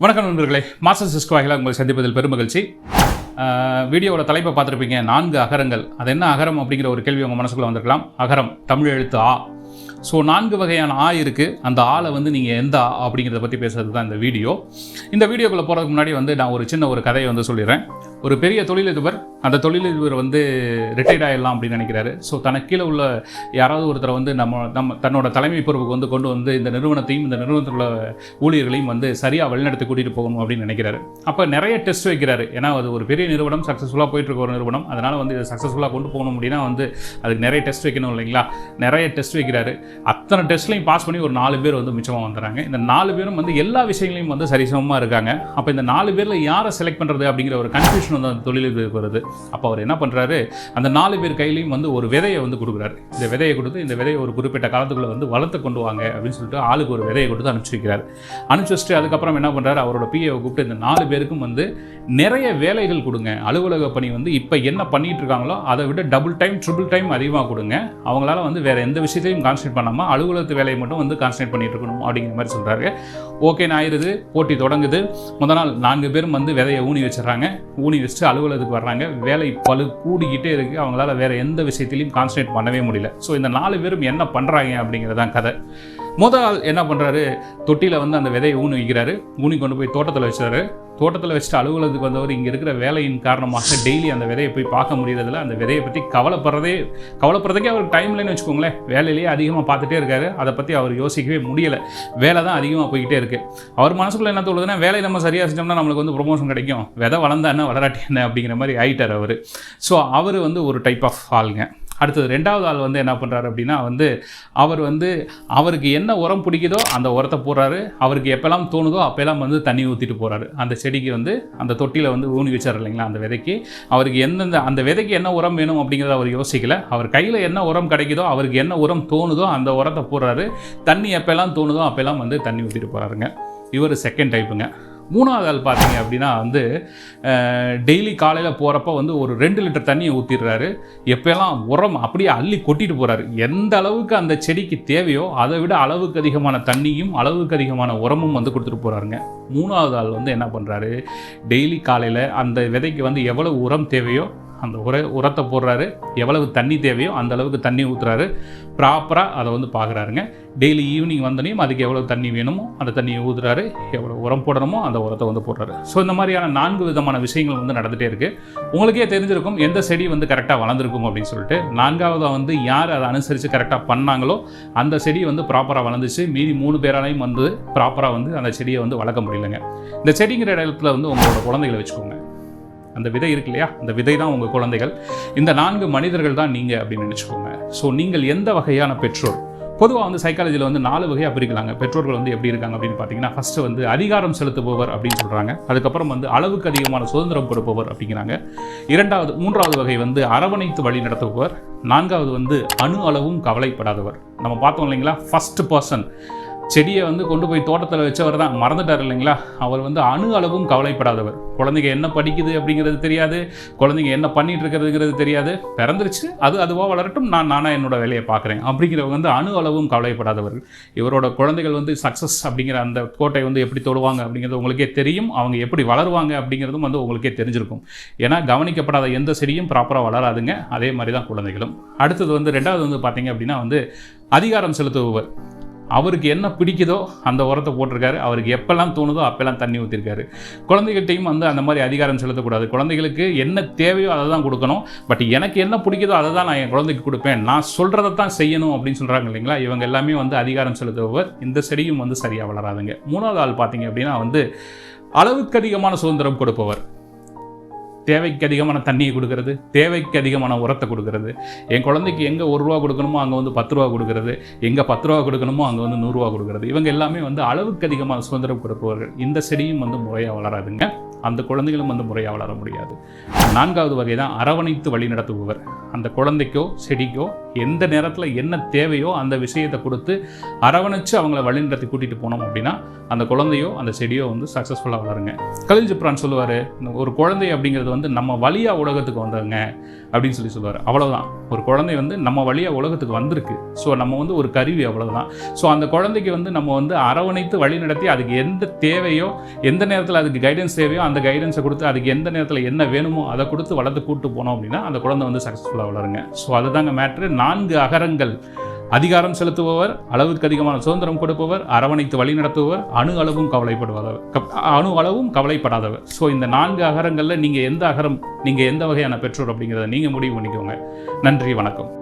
வணக்கம் நண்பர்களே master Cisco உங்களை சந்திப்பதில் பெருமகிழ்ச்சி வீடியோவில் வீடியோவோட தலைப்பை பார்த்துருப்பீங்க நான்கு அகரங்கள். அது என்ன அகரம் அப்படிங்கிற ஒரு கேள்வி உங்கள் மனசுக்குள்ளே வந்திருக்கலாம். அகரம் தமிழ் எழுத்து ஆ. ஸோ நான்கு வகையான ஆ இருக்குது அந்த ஆளை வந்து நீங்கள் எந்த ஆ அப்படிங்கிறத பற்றி பேசுறது தான் இந்த வீடியோ. இந்த வீடியோக்குள்ளே போகிறதுக்கு முன்னாடி வந்து நான் ஒரு சின்ன ஒரு கதையை வந்து சொல்லிடுறேன். ஒரு பெரிய தொழிலதிபர் அந்த தொழிலதிபர் வந்து ரிட்டையர்ட் ஆகிடலாம் அப்படின்னு நினைக்கிறாரு. ஸோ தனக்கு கீழே உள்ள யாராவது ஒருத்தரை வந்து நம்ம நம்ம தன்னோட தலைமை பொறுப்புக்கு வந்து கொண்டு வந்து இந்த நிறுவனத்தையும் இந்த நிறுவனத்தில் உள்ள ஊழியர்களையும் வந்து சரியாக வழிநடத்தி கூட்டிகிட்டு போகணும் அப்படின்னு நினைக்கிறாரு. அப்போ நிறைய டெஸ்ட் வைக்கிறாரு. ஏன்னா அது ஒரு பெரிய நிறுவனம் சக்ஸஸ்ஃபுல்லாக போயிட்டுருக்க ஒரு நிறுவனம். அதனால் வந்து இதை சக்ஸஸ்ஃபுல்லாக கொண்டு போகணும் அப்படின்னா வந்து அதுக்கு நிறைய டெஸ்ட் வைக்கணும் இல்லைங்களா? நிறைய டெஸ்ட் வைக்கிறாரு. அத்தனை டெஸ்ட்லையும் பாஸ் பண்ணி ஒரு நாலு பேர் வந்து மிச்சமாக வந்துடுறாங்க. இந்த நாலு பேரும் வந்து எல்லா விஷயங்களையும் வந்து சரிசமமாக இருக்காங்க. அப்போ இந்த நாலு பேரில் யாரை செலக்ட் பண்ணுறது அப்படிங்கிற ஒரு கன்ஃபியூஷன் வந்து அந்த தொழிலுக்கு வருது அப்போ அவர் என்ன பண்ணுறாரு அந்த நாலு பேர் கையிலையும் வந்து ஒரு விதையை வந்து கொடுக்குறாரு. இந்த விதையை கொடுத்து இந்த விதையை ஒரு குறிப்பிட்ட காலத்துக்குள்ளே வந்து வளர்த்து கொண்டு வாங்க அப்படின்னு சொல்லிட்டு ஆளுக்கு ஒரு விதையை கொடுத்து அனுப்பிச்சிருக்கிறார் அனுப்பிச்சி அனுப்பிச்சு வச்சுட்டு அதுக்கப்புறம் என்ன பண்ணுறாரு அவரோட பிஏவை கூப்பிட்டு இந்த நாலு பேருக்கும் வந்து நிறைய வேலைகள் கொடுங்க. அலுவலக பணி வந்து இப்போ என்ன பண்ணிகிட்டு இருக்காங்களோ அதை விட டபுள் டைம் ட்ரிபிள் டைம் அதிகமாக கொடுங்க. அவங்களால வந்து வேறு எந்த விஷயத்தையும் கான்சன்ட்ரேட் பண்ணாமல் அலுவலகத்து வேலையை மட்டும் வந்து கான்சன்ட்ரேட் பண்ணிட்டு இருக்கணும் அப்படிங்கிற மாதிரி சொல்கிறாரு ஓகே நான் ஆயிருது. போட்டி தொடங்குது. முதல் நாள் நான்கு பேரும் வந்து விதையை ஊனி வச்சிடறாங்க. ஊனி வச்சுட்டு அலுவலகத்துக்கு வர்றாங்க. வேலை பழு கூடிக்கிட்டே இருக்குது அவங்களால வேற எந்த விஷயத்திலையும் கான்சன்ட்ரேட் பண்ணவே முடியல. ஸோ இந்த நாலு பேரும் என்ன பண்ணுறாங்க அப்படிங்கிறதான் கதை. முதல் ஆள் என்ன பண்ணுறாரு தொட்டியில் வந்து அந்த விதையை ஊனி வைக்கிறாரு. ஊனி கொண்டு போய் தோட்டத்தில் வச்சுறாரு. தோட்டத்தில் வச்சுட்டு அலுவலகத்துக்கு வந்தவர் இங்கே இருக்கிற வேலையின் காரணமாக டெய்லி அந்த விதையை போய் பார்க்க முடியறதில்ல. அந்த விதையை பற்றி கவலைப்படுறதே கவலைப்படுறதுக்கே அவர் டைம் இல்லைன்னு வச்சுக்கோங்களேன். வேலையிலேயே அதிகமாக பார்த்துட்டே இருக்காரு. அதை பற்றி அவர் யோசிக்கவே முடியலை. வேலை தான் அதிகமாக போய்கிட்டே இருக்குது அவர் மனசுக்குள்ள என்ன தோணுதுன்னா வேலையை நம்ம சரியாக செஞ்சோம்னா நம்மளுக்கு வந்து ப்ரொமோஷன் கிடைக்கும். விதை வளர்ந்தா என்ன வளராட்டி என்ன அப்படிங்கிற மாதிரி ஆயிட்டார் அவர். ஸோ அவர் வந்து ஒரு டைப் ஆஃப் ஆளுங்க. அடுத்தது ரெண்டாவது ஆள் வந்து என்ன பண்ணுறாரு அப்படின்னா வந்து அவர் வந்து அவருக்கு என்ன உரம் பிடிக்குதோ அந்த உரத்தை போடுறாரு. அவருக்கு எப்போல்லாம் தோணுதோ அப்போல்லாம் வந்து தண்ணி ஊற்றிட்டு போகிறாரு அந்த செடிக்கு வந்து அந்த தொட்டியில் வந்து ஊனி வச்சார் இல்லைங்களா அந்த விதைக்கு. அவருக்கு எந்தெந்த அந்த விதைக்கு என்ன உரம் வேணும் அப்படிங்கிறத அவர் யோசிக்கல. அவர் கையில் என்ன உரம் கிடைக்குதோ அவருக்கு என்ன உரம் தோணுதோ அந்த உரத்தை போடுறாரு. தண்ணி எப்போல்லாம் தோணுதோ அப்போல்லாம் வந்து தண்ணி ஊற்றிட்டு போகிறாருங்க இவர் செகண்ட் டைப்புங்க மூணாவது ஆள் பார்த்தீங்க அப்படின்னா வந்து டெய்லி காலையில் போகிறப்ப வந்து ஒரு ரெண்டு லிட்டர் தண்ணியை ஊற்றிடுறாரு எப்போல்லாம் உரம் அப்படியே அள்ளி கொட்டிட்டு போகிறாரு எந்த அளவுக்கு அந்த செடிக்கு தேவையோ அதை விட அளவுக்கு அதிகமான தண்ணியும் அளவுக்கு அதிகமான உரமும் வந்து கொடுத்துட்டு போகிறாருங்க மூணாவது ஆள் வந்து என்ன பண்ணுறாரு டெய்லி காலையில் அந்த விதைக்கு வந்து எவ்வளவு உரம் தேவையோ அந்த உர உரத்தை போடுறாரு. எவ்வளவு தண்ணி தேவையோ அந்த அளவுக்கு தண்ணி ஊற்றுறாரு ப்ராப்பராக அதை வந்து பார்க்குறாருங்க டெய்லி ஈவினிங் வந்தனையும் அதுக்கு எவ்வளோ தண்ணி வேணுமோ அந்த தண்ணியை ஊற்றுறாரு எவ்வளோ உரம் போடணுமோ அந்த உரத்தை வந்து போடுறாரு. ஸோ இந்த மாதிரியான நான்கு விதமான விஷயங்கள் வந்து நடந்துகிட்டே இருக்குது உங்களுக்கே தெரிஞ்சிருக்கும் எந்த செடி வந்து கரெக்டாக வளர்ந்துருக்கும் அப்படின்னு சொல்லிட்டு. நான்காவதாக வந்து யார் அதை அனுசரித்து கரெக்டாக பண்ணாங்களோ அந்த செடி வந்து ப்ராப்பராக வளர்ந்துச்சு. மீதி மூணு பேராலையும் வந்து ப்ராப்பராக வந்து அந்த செடியை வந்து வளர்க்க முடியலங்க. இந்த செடிங்கிற இடத்துல வந்து உங்களோட குழந்தைகளை வச்சுக்கோங்க. அந்த விதை இருக்கு இல்லையா? அந்த விதை தான் உங்கள் குழந்தைகள். இந்த நான்கு மனிதர்கள் தான் நீங்கள் அப்படின்னு நினச்சிக்கோங்க. ஸோ நீங்கள் எந்த வகையான பெற்றோர்? பொதுவாக வந்து சைக்காலஜியில் வந்து நாலு வகையாக பிரிக்கலாங்க. பெற்றோர்கள் வந்து எப்படி இருக்காங்க அப்படின்னு பார்த்தீங்கன்னா ஃபஸ்ட்டு வந்து அதிகாரம் செலுத்துபவர் அப்படின்னு சொல்கிறாங்க அதுக்கப்புறம் வந்து அளவுக்கு அதிகமான சுதந்திரம் கொடுப்பவர் அப்படிங்கிறாங்க. இரண்டாவது மூன்றாவது வகை வந்து அரவணைத்து வழி நடத்துபவர். நான்காவது வந்து அணு அளவும் கவலைப்படாதவர். நம்ம பார்த்தோம் இல்லைங்களா? ஃபஸ்ட்டு பர்சன் செடியை வந்து கொண்டு போய் தோட்டத்தில் வச்சவர் தான். மறந்துட்டார் இல்லைங்களா? அவர் வந்து அணு அளவும் கவலைப்படாதவர். குழந்தைங்க என்ன படிக்குது அப்படிங்கிறது தெரியாது. குழந்தைங்க என்ன பண்ணிட்டு இருக்கிறதுங்கிறது தெரியாது. பிறந்துருச்சு. அது அதுவாக வளரட்டும். நான் நானாக என்னோட வேலையை பார்க்குறேன். அப்படிங்கிறவங்க வந்து அணு அளவும் கவலைப்படாதவர்கள். இவரோட குழந்தைகள் வந்து சக்ஸஸ் அப்படிங்கிற அந்த கோட்டை வந்து எப்படி தொடுவாங்க அப்படிங்கிறது உங்களுக்கே தெரியும். அவங்க எப்படி வளருவாங்க அப்படிங்கிறதும் வந்து உங்களுக்கே தெரிஞ்சிருக்கும். ஏன்னா கவனிக்கப்படாத எந்த செடியும் ப்ராப்பராக வளராதுங்க. அதே மாதிரி தான் குழந்தைகளும். அடுத்தது வந்து ரெண்டாவது வந்து பார்த்தீங்க அப்படின்னா வந்து அதிகாரம் செலுத்துபவர். அவருக்கு என்ன பிடிக்குதோ அந்த உரத்தை போட்டிருக்காரு. அவருக்கு எப்பெல்லாம் தோணுதோ அப்பெல்லாம் தண்ணி ஊற்றிருக்காரு குழந்தைகிட்டையும் வந்து அந்த மாதிரி அதிகாரம் செலுத்தக்கூடாது. குழந்தைகளுக்கு என்ன தேவையோ அதை தான் கொடுக்கணும். பட் எனக்கு என்ன பிடிக்குதோ அதை தான் நான் என் குழந்தைக்கு கொடுப்பேன். நான் சொல்கிறத தான் செய்யணும் அப்படின்னு சொல்கிறாங்க இல்லைங்களா? இவங்க எல்லாமே வந்து அதிகாரம் செலுத்துபவர். இந்த செடியும் வந்து சரியாக வளராதுங்க. மூணாவது ஆள் பார்த்தீங்க அப்படின்னா வந்து அளவுக்கு அதிகமான சுதந்திரம் கொடுப்பவர். தேவைக்கு அதிகமான தண்ணியை கொடுக்கறது தேவைக்கு அதிகமான உரத்தை கொடுக்கறது. என் குழந்தைக்கு எங்கே ஒரு ரூபா கொடுக்கணுமோ அங்கே வந்து பத்து ரூபா கொடுக்கறது. எங்கே பத்து ரூபா கொடுக்கணுமோ அங்கே வந்து நூறுரூவா கொடுக்கறது. இவங்க எல்லாமே வந்து அளவுக்கு அதிகமான சுதந்திரம் கொடுப்பவர்கள். இந்த செடியும் வந்து முறையாக வளராதுங்க. அந்த குழந்தைகளும் வந்து முறையாக வளர முடியாது. நான்காவது வகை தான் அரவணைத்து வழி நடத்துபவர். அந்த குழந்தைக்கோ செடிக்கோ எந்த நேரத்தில் என்ன தேவையோ அந்த விஷயத்தை கொடுத்து அரவணைச்சு அவங்கள வழிநடத்தி கூட்டிகிட்டு போனோம் அப்படின்னா அந்த குழந்தையோ அந்த செடியோ வந்து சக்ஸஸ்ஃபுல்லாக வளருங்க. கலில் ஜிப்ரான் சொல்லுவார் ஒரு குழந்தை அப்படிங்கிறது வந்து நம்ம வழியாக உலகத்துக்கு வந்தவங்க அப்படின்னு சொல்லி சொல்லுவார். அவ்வளோதான் ஒரு குழந்தை வந்து நம்ம வழியாக உலகத்துக்கு வந்திருக்கு. ஸோ நம்ம வந்து ஒரு கருவி அவ்வளோதான் ஸோ அந்த குழந்தைக்கு வந்து நம்ம வந்து அரவணைத்து வழி நடத்தி அதுக்கு எந்த தேவையோ எந்த நேரத்தில் அதுக்கு கைடன்ஸ் தேவையோ அந்த கைடன்ஸை கொடுத்து அதுக்கு எந்த நேரத்தில் என்ன வேணுமோ அதை கொடுத்து வளர்த்து கூட்டு போனோம் அப்படின்னா அந்த குழந்தை வந்து சக்ஸஸ்ஃபுல்லாக வளருங்க. ஸோ அதுதாங்க மேட்ரு நான்கு அகரங்கள். அதிகாரம் செலுத்துபவர் அளவுக்கு அதிகமான சுதந்திரம் கொடுப்பவர் அரவணைத்து வழி நடத்துபவர் அணு அளவும் கவலைப்படுவதவர். கப்- அணு அளவும் கவலைப்படாதவர். ஸோ இந்த நான்கு அகரங்களில் நீங்கள் எந்த அகரம் நீங்கள் எந்த வகையான பெற்றோர் அப்படிங்கிறத நீங்கள் முடிவு பண்ணிக்கோங்க. நன்றி வணக்கம்.